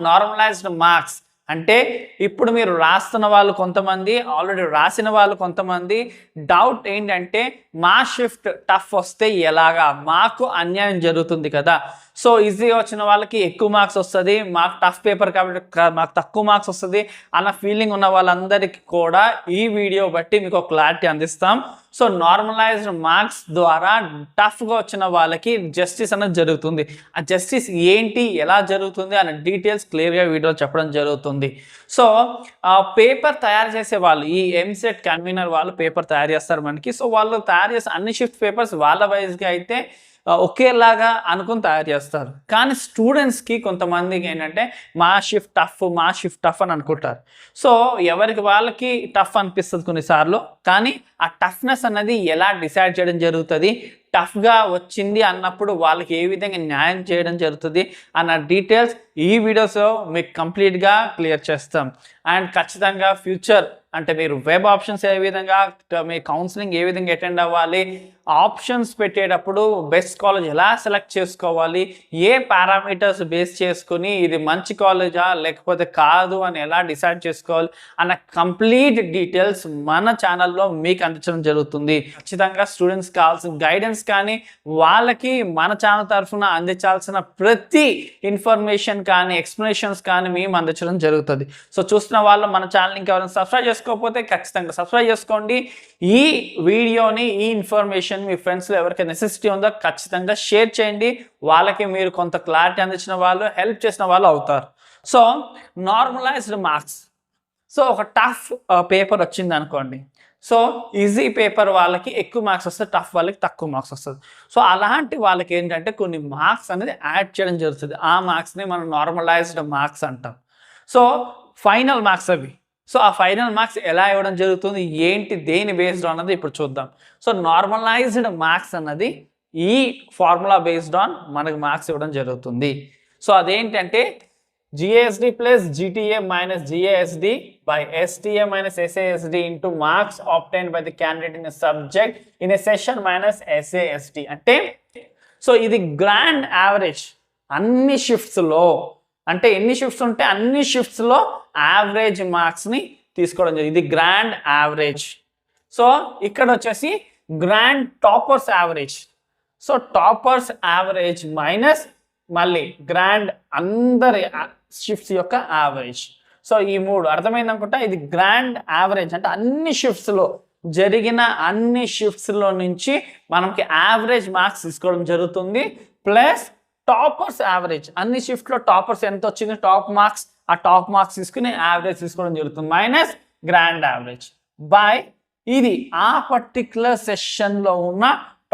Normalised marks. అంటే ఇప్పుడు మీరు రాస్తున్న వాళ్ళు కొంతమంది ఆల్రెడీ రాసిన వాళ్ళు కొంతమంది డౌట్ ఏంటంటే మా షిఫ్ట్ టఫ్ వస్తే ఎలాగా? మాకు అన్యాయం జరుగుతుంది కదా. సో ఈజీగా వచ్చిన వాళ్ళకి ఎక్కువ మార్క్స్ వస్తుంది. మాకు టఫ్ పేపర్ కాబట్టి మాకు తక్కువ మార్క్స్ వస్తుంది. అన్న ఫీలింగ్ ఉన్న వాళ్ళందరికీ కూడా ఈ వీడియో బట్టి మీకు క్లారిటీ అందిస్తాం. సో నార్మలైజ్డ్ మార్క్స్ ద్వారా టఫ్గా వచ్చిన వాళ్ళకి జస్టిస్ అనేది జరుగుతుంది. ఆ జస్టిస్ ఏంటి ఎలా జరుగుతుంది అనే డీటెయిల్స్ క్లియర్గా వీడియోలో చెప్పడం జరుగుతుంది. సో పేపర్ తయారు చేసే వాళ్ళు ఈ ఎంసెట్ కన్వీనర్ వాళ్ళు పేపర్ తయారు చేస్తారు మనకి. సో వాళ్ళు తయారు చేసే అన్ని షిఫ్ట్ పేపర్స్ వాళ్ళ వైజ్గా అయితే ఒకేలాగా అనుకుని తయారు చేస్తారు. కానీ స్టూడెంట్స్కి కొంతమందికి ఏంటంటే మా షిఫ్ట్ టఫ్ మా షిఫ్ట్ టఫ్ అని అనుకుంటారు. సో ఎవరికి వాళ్ళకి టఫ్ అనిపిస్తుంది కొన్నిసార్లు కానీ ఆ టఫ్నెస్ అనేది ఎలా డిసైడ్ చేయడం జరుగుతుంది? టఫ్గా వచ్చింది అన్నప్పుడు వాళ్ళకి ఏ విధంగా న్యాయం చేయడం జరుగుతుంది? అన్న డీటెయిల్స్ ఈ వీడియోస్లో మీకు కంప్లీట్గా క్లియర్ చేస్తాం. అండ్ ఖచ్చితంగా ఫ్యూచర్ అంటే మీరు వెబ్ ఆప్షన్స్ ఏ విధంగా మీ కౌన్సిలింగ్ ఏ విధంగా అటెండ్ అవ్వాలి? ఆప్షన్స్ పెట్టేటప్పుడు బెస్ట్ కాలేజ్ ఎలా సెలెక్ట్ చేసుకోవాలి? ఏ పారామీటర్స్ బేస్ చేసుకుని ఇది మంచి కాలేజా? లేకపోతే కాదు అని ఎలా డిసైడ్ చేసుకోవాలి? అన్న కంప్లీట్ డీటెయిల్స్ మన ఛానల్లో మీకు అందించడం జరుగుతుంది. ఖచ్చితంగా స్టూడెంట్స్ కావాల్సిన గైడెన్స్ కానీ వాళ్ళకి మన ఛానల్ తరఫున అందించాల్సిన ప్రతి ఇన్ఫర్మేషన్ కానీ ఎక్స్ప్లెనేషన్స్ కానీ మేము అందించడం జరుగుతుంది. సో చూస్తున్న వాళ్ళు మన ఛానల్ ఇంకెవరైనా సబ్స్క్రైబ్ చేసుకోకపోతే ఖచ్చితంగా సబ్స్క్రైబ్ చేసుకోండి. ఈ వీడియోని ఈ ఇన్ఫర్మేషన్ మీ ఫ్రెండ్స్లో ఎవరికైనా నెసెసిటీ ఉందో ఖచ్చితంగా షేర్ చేయండి. వాళ్ళకి మీరు కొంత క్లారిటీ అందించిన వాళ్ళు హెల్ప్ చేసిన వాళ్ళు అవుతారు. సో నార్మలైజ్డ్ మార్క్స్ సో ఒక టఫ్ పేపర్ uh, వచ్చింది అనుకోండి. సో ఈజీ పేపర్ వాళ్ళకి ఎక్కువ మార్క్స్ వస్తుంది టఫ్ వాళ్ళకి తక్కువ మార్క్స్ వస్తుంది సో అలాంటి వాళ్ళకి ఏంటంటే కొన్ని మార్క్స్ అనేది యాడ్ చేయడం జరుగుతుంది. ఆ మార్క్స్ని మనం నార్మలైజ్డ్ మార్క్స్ అంటాం. సో ఫైనల్ మార్క్స్ అవి. సో ఆ ఫైనల్ మార్క్స్ ఎలా ఇవ్వడం జరుగుతుంది ఏంటి దేని బేస్డ్ అన్నది ఇప్పుడు చూద్దాం. సో నార్మలైజ్డ్ మార్క్స్ అన్నది ఈ ఫార్ములా బేస్డ్ ఆన్ మనకు మార్క్స్ ఇవ్వడం జరుగుతుంది. సో అదేంటంటే GASD plus GTA minus GASD by STA minus SASD into marks obtained by the candidate in subject in a session minus SASD అంటే సో ఇది grand average అన్ని షిఫ్ట్స్లో అంటే ఎన్ని షిఫ్ట్స్ ఉంటే అన్ని షిఫ్ట్స్లో యావరేజ్ మార్క్స్ని తీసుకోవడం జరిగింది. ఇది గ్రాండ్ యావరేజ్ సో ఇక్కడ వచ్చేసి grand toppers average so toppers average minus మళ్ళీ గ్రాండ్ అందరి షిఫ్ట్స్ యొక్క యావరేజ్ సో ఈ మూడు అర్థమైంది అనుకుంటా? ఇది గ్రాండ్ యావరేజ్ అంటే అన్ని షిఫ్ట్స్లో జరిగిన అన్ని షిఫ్ట్స్లో నుంచి మనకి యావరేజ్ మార్క్స్ తీసుకోవడం జరుగుతుంది. Plus toppers average. అన్ని షిఫ్ట్లో టాపర్స్ ఎంత వచ్చింది టాప్ మార్క్స్. ఆ టాప్ మార్క్స్ తీసుకుని యావరేజ్ తీసుకోవడం జరుగుతుంది. Minus grand average. బై ఇది ఆ పర్టిక్యులర్ సెషన్లో ఉన్న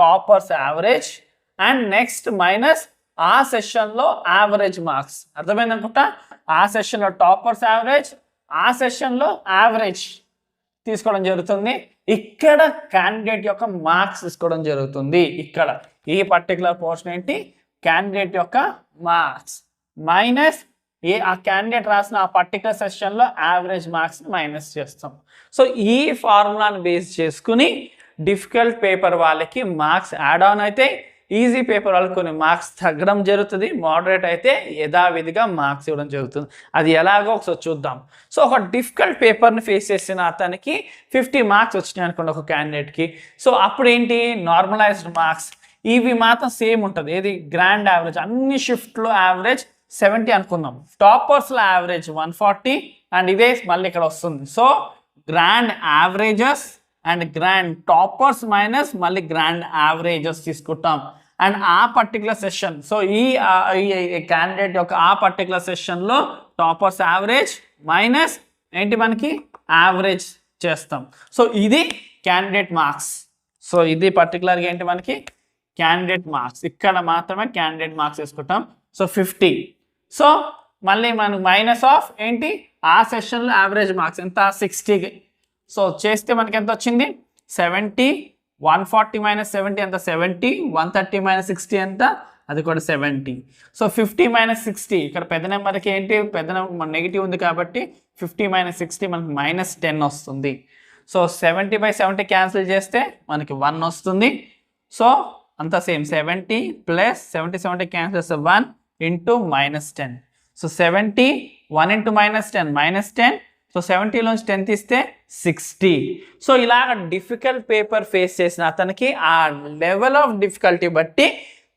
toppers average. And next minus ఆ సెషన్లో యావరేజ్ మార్క్స్. అర్థమైంది అనుకుంటా? ఆ సెషన్లో టాపర్స్ యావరేజ్ ఆ సెషన్లో యావరేజ్ తీసుకోవడం జరుగుతుంది. ఇక్కడ క్యాండిడేట్ యొక్క మార్క్స్ తీసుకోవడం జరుగుతుంది. ఇక్కడ ఈ పర్టికులర్ పోర్షన్ ఏంటి? క్యాండిడేట్ యొక్క మార్క్స్ మైనస్ ఏ ఆ క్యాండిడేట్ రాసిన ఆ పర్టికులర్ సెషన్లో యావరేజ్ మార్క్స్ని మైనస్ చేస్తాం. సో ఈ ఫార్ములాను బేస్ చేసుకుని డిఫికల్ట్ పేపర్ వాళ్ళకి మార్క్స్ యాడ్ ఆన్ అయితే ఈజీ పేపర్ వాళ్ళకి కొన్ని మార్క్స్ తగ్గడం జరుగుతుంది. మోడరేట్ అయితే యథావిధిగా మార్క్స్ ఇవ్వడం జరుగుతుంది. అది ఎలాగో ఒకసారి చూద్దాం. సో ఒక డిఫికల్ట్ పేపర్ని ఫేస్ చేసిన అతనికి ఫిఫ్టీ మార్క్స్ వచ్చినాయి అనుకోండి ఒక క్యాండిడేట్కి సో అప్పుడు ఏంటి? నార్మలైజ్డ్ మార్క్స్ ఇవి మాత్రం సేమ్ ఉంటుంది. ఏది గ్రాండ్ యావరేజ్ అన్ని షిఫ్ట్లో యావరేజ్ సెవెంటీ అనుకుందాం. టాపర్స్లో యావరేజ్ వన్ ఫార్టీ అండ్ ఇదే మళ్ళీ ఇక్కడ వస్తుంది. So grand averages and grand toppers minus మళ్ళీ గ్రాండ్ యావరేజెస్ తీసుకుంటాం. అండ్ ఆ పర్టికులర్ సెషన్ సో ఈ క్యాండిడేట్ యొక్క ఆ పర్టికులర్ సెషన్లో టాపర్స్ యావరేజ్ మైనస్ ఏంటి మనకి? యావరేజ్ చేస్తాం. సో ఇది క్యాండిడేట్ మార్క్స్ సో ఇది పర్టికులర్గా ఏంటి మనకి? క్యాండిడేట్ మార్క్స్ ఇక్కడ మాత్రమే క్యాండిడేట్ మార్క్స్ వేసుకుంటాం. సో ఫిఫ్టీ సో మళ్ళీ మనకు మైనస్ ఆఫ్ ఏంటి? ఆ సెషన్లో యావరేజ్ మార్క్స్ ఎంత? సిక్స్టీకి సో చేస్తే మనకి ఎంత వచ్చింది? Seventy one forty minus seventy ఎంత? Seventy one thirty minus sixty ఎంత? అది కూడా seventy so fifty minus sixty ఇక్కడ పెద్ద నెంబర్కి ఏంటి? పెద్ద నెంబర్ నెగిటివ్ ఉంది కాబట్టి ఫిఫ్టీ మైనస్ సిక్స్టీ మనకి మైనస్ టెన్ వస్తుంది. So seventy by seventy cancel చేస్తే మనకి వన్ వస్తుంది. సో అంతా same seventy plus seventy seventy cancels one into minus ten so seventy one into minus ten minus ten so సెవెంటీలోంచి ten తీస్తే sixty so ఇలాగ difficult paper face చేసిన అతనికి ఆ level of difficulty బట్టి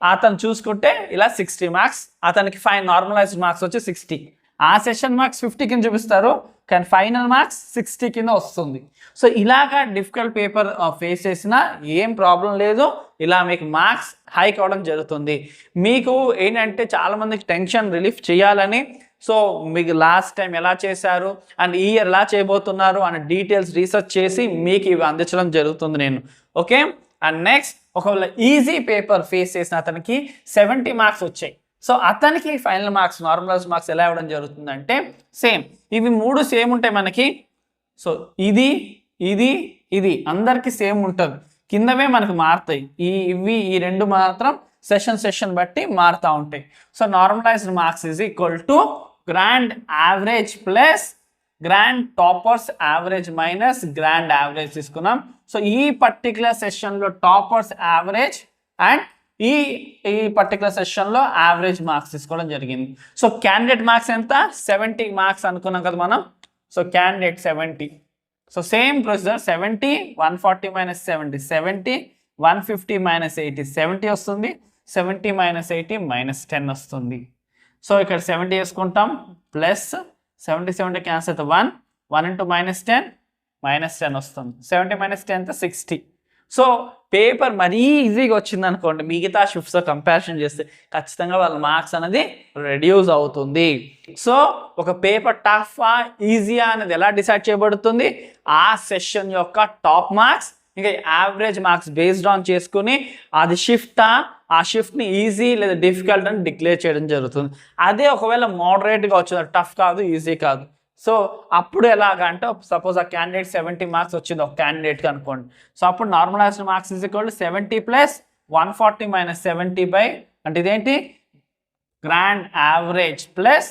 అతను చూసుకుంటే ఇలా సిక్స్టీ మార్క్స్ అతనికి ఫైన్ నార్మలైజ్డ్ మార్క్స్ వచ్చి సిక్స్టీ ఆ సెషన్ మార్క్స్ ఫిఫ్టీ కింద చూపిస్తారు. కానీ ఫైనల్ మార్క్స్ సిక్స్టీ కింద వస్తుంది. సో ఇలాగా డిఫికల్ట్ పేపర్ ఫేస్ చేసినా ఏం ప్రాబ్లం లేదు. ఇలా మీకు మార్క్స్ హై కావడం జరుగుతుంది. మీకు ఏంటంటే చాలామందికి టెన్షన్ రిలీఫ్ చేయాలని. సో మీకు లాస్ట్ టైం ఎలా చేశారు? అండ్ ఈ ఇయర్ ఎలా చేయబోతున్నారు? అనే డీటెయిల్స్ రీసెర్చ్ చేసి మీకు ఇవి అందించడం జరుగుతుంది నేను. ఓకే అండ్ నెక్స్ట్ ఒకవేళ ఈజీ పేపర్ ఫేస్ చేసిన అతనికి సెవెంటీ మార్క్స్ వచ్చాయి. సో అతనికి ఫైనల్ మార్క్స్ నార్మలైజ్ మార్క్స్ ఎలా ఇవ్వడం జరుగుతుందంటే సేమ్ ఇవి మూడు సేమ్ ఉంటాయి మనకి. సో ఇది ఇది ఇది అందరికీ సేమ్ ఉంటుంది. కిందవే మనకు మారుతాయి. ఈ ఇవి ఈ రెండు మాత్రం సెషన్ సెషన్ బట్టి మారుతూ ఉంటాయి. So normalized marks is equal to grand average plus grand toppers average minus grand average తీసుకున్నాం. సో ఈ పర్టికులర్ సెషన్లో టాపర్స్ యావరేజ్ అండ్ ఈ ఈ పర్టికులర్ సెషన్లో యావరేజ్ మార్క్స్ తీసుకోవడం జరిగింది. సో క్యాండిడేట్ మార్క్స్ ఎంత? సెవెంటీ మార్క్స్ అనుకున్నాం కదా మనం. So candidate seventy so same procedure seventy one forty minus seventy seventy one fifty minus eighty seventy వస్తుంది. Seventy minus eighty minus ten వస్తుంది. సో ఇక్కడ సెవెంటీ వేసుకుంటాం. ప్లస్ సెవెంటీ సెవెంటీ క్యాన్సల్ అయితే one one into minus ten minus ten వస్తుంది. Seventy minus ten sixty so paper మరీ ఈజీగా వచ్చింది అనుకోండి మిగతా షిఫ్ట్స్తో కంపారిజన్ చేస్తే ఖచ్చితంగా వాళ్ళ మార్క్స్ అనేది రెడ్యూస్ అవుతుంది. సో ఒక పేపర్ టఫా ఈజీయా అనేది ఎలా డిసైడ్ చేయబడుతుంది? ఆ సెషన్ యొక్క టాప్ మార్క్స్ ఇంకా యావరేజ్ మార్క్స్ బేస్డ్ ఆన్ చేసుకుని అది షిఫ్టా ఆ షిఫ్ట్ని ఈజీ లేదా డిఫికల్ట్ అని డిక్లేర్ చేయడం జరుగుతుంది. అదే ఒకవేళ మోడరేట్గా వచ్చింది టఫ్ కాదు ఈజీ కాదు. సో అప్పుడు ఎలాగ అంటే సపోజ్ ఆ క్యాండిడేట్ సెవెంటీ మార్క్స్ వచ్చింది ఒక క్యాండిడేట్కి అనుకోండి. సో అప్పుడు normalized marks is equal seventy plus one forty minus seventy by అంటే ఇదేంటి? Grand average plus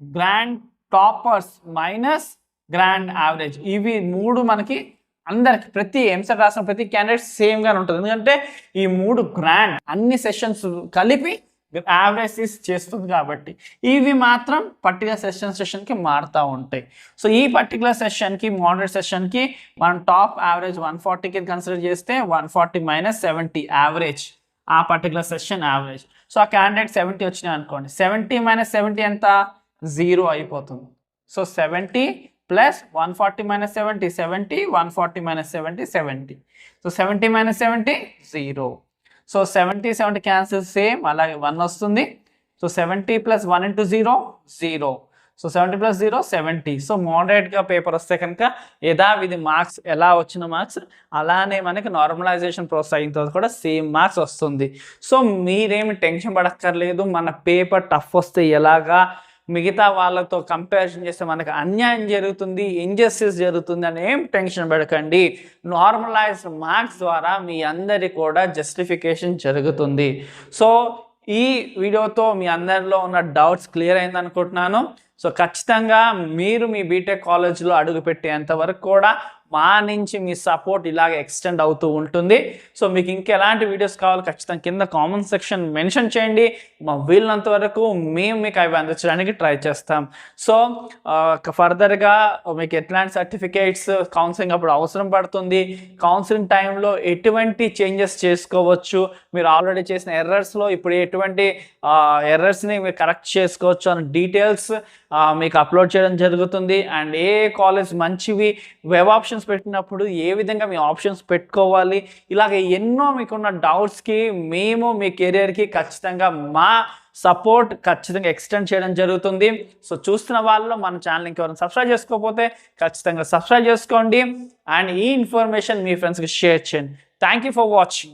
grand toppers minus grand average ఇవి మూడు మనకి అందరికి ప్రతి ఎంసెట్ రాసిన ప్రతి క్యాండిడేట్ సేమ్గానే ఉంటుంది. ఎందుకంటే ఈ మూడు గ్రాండ్ అన్ని సెషన్స్ కలిపి యావరేజ్ చేస్తుంది కాబట్టి ఇవి మాత్రం పర్టికులర్ సెషన్ సెషన్కి మారుతూ ఉంటాయి. సో ఈ పర్టికులర్ సెషన్కి మోడరేట్ సెషన్కి మనం టాప్ యావరేజ్ వన్ ఫార్టీకి కన్సిడర్ చేస్తే one forty minus seventy average ఆ పర్టికులర్ సెషన్ యావరేజ్ సో ఆ క్యాండిడేట్ సెవెంటీ వచ్చినాయి అనుకోండి. సెవెంటీ మైనస్ సెవెంటీ ఎంత? జీరో అయిపోతుంది. So seventy plus one forty minus seventy seventy one forty minus seventy seventy so seventy minus seventy zero so seventy seventy cancel same అలాగే one వస్తుంది. So seventy plus one into zero zero. So seventy plus zero seventy. So మోడరేట్గా paper వస్తే కనుక యథావిధి marks ఎలా వచ్చిన marks అలానే మనకి normalisation process అయిన తర్వాత కూడా సేమ్ మార్క్స్ వస్తుంది. సో మీరేమి టెన్షన్ పడక్కర్లేదు మన పేపర్ టఫ్ వస్తే ఎలాగా మిగతా వాళ్ళతో కంపారిజన్ చేస్తే మనకు అన్యాయం జరుగుతుంది ఇంజస్టిస్ జరుగుతుంది అని ఏం టెన్షన్ పడకండి. నార్మలైజ్డ్ మార్క్స్ ద్వారా మీ అందరి కూడా జస్టిఫికేషన్ జరుగుతుంది. సో ఈ వీడియోతో మీ అందరిలో ఉన్న డౌట్స్ క్లియర్ అయింది అనుకుంటున్నాను. సో ఖచ్చితంగా మీరు మీ బీటెక్ కాలేజ్లో అడుగుపెట్టేంత వరకు కూడా మా నుంచి మీ సపోర్ట్ ఇలాగ ఎక్స్టెండ్ అవుతూ ఉంటుంది. సో మీకు ఇంకెలాంటి వీడియోస్ కావాలో ఖచ్చితంగా కింద కామెంట్ సెక్షన్ మెన్షన్ చేయండి. మా వీళ్ళంత వరకు మేము మీకు అవి అందించడానికి ట్రై చేస్తాం. సో ఫర్దర్గా మీకు ఎట్లాంటి సర్టిఫికేట్స్ కౌన్సిలింగ్ అప్పుడు అవసరం పడుతుంది. కౌన్సిలింగ్ టైంలో ఎటువంటి చేంజెస్ చేసుకోవచ్చు? మీరు ఆల్రెడీ చేసిన ఎర్రర్స్లో ఇప్పుడు ఎటువంటి ఎర్రర్స్ని మీరు కరెక్ట్ చేసుకోవచ్చు అనే డీటెయిల్స్ మీకు అప్లోడ్ చేయడం జరుగుతుంది. అండ్ ఏ కాలేజ్ మంచివి? వెబ్ ఆప్షన్స్ పెట్టినప్పుడు ఏ విధంగా మీ ఆప్షన్స్ పెట్టుకోవాలి? ఇలాగ ఎన్నో మీకున్న డౌట్స్కి మేము మీ కెరియర్కి ఖచ్చితంగా మా సపోర్ట్ ఖచ్చితంగా ఎక్స్టెండ్ చేయడం జరుగుతుంది. సో చూస్తున్న వాళ్ళు మన ఛానల్ ఇంకెవరైనా సబ్స్క్రైబ్ చేసుకోకపోతే ఖచ్చితంగా సబ్స్క్రైబ్ చేసుకోండి. అండ్ ఈ ఇన్ఫర్మేషన్ మీ ఫ్రెండ్స్కి షేర్ చేయండి. Thank you for watching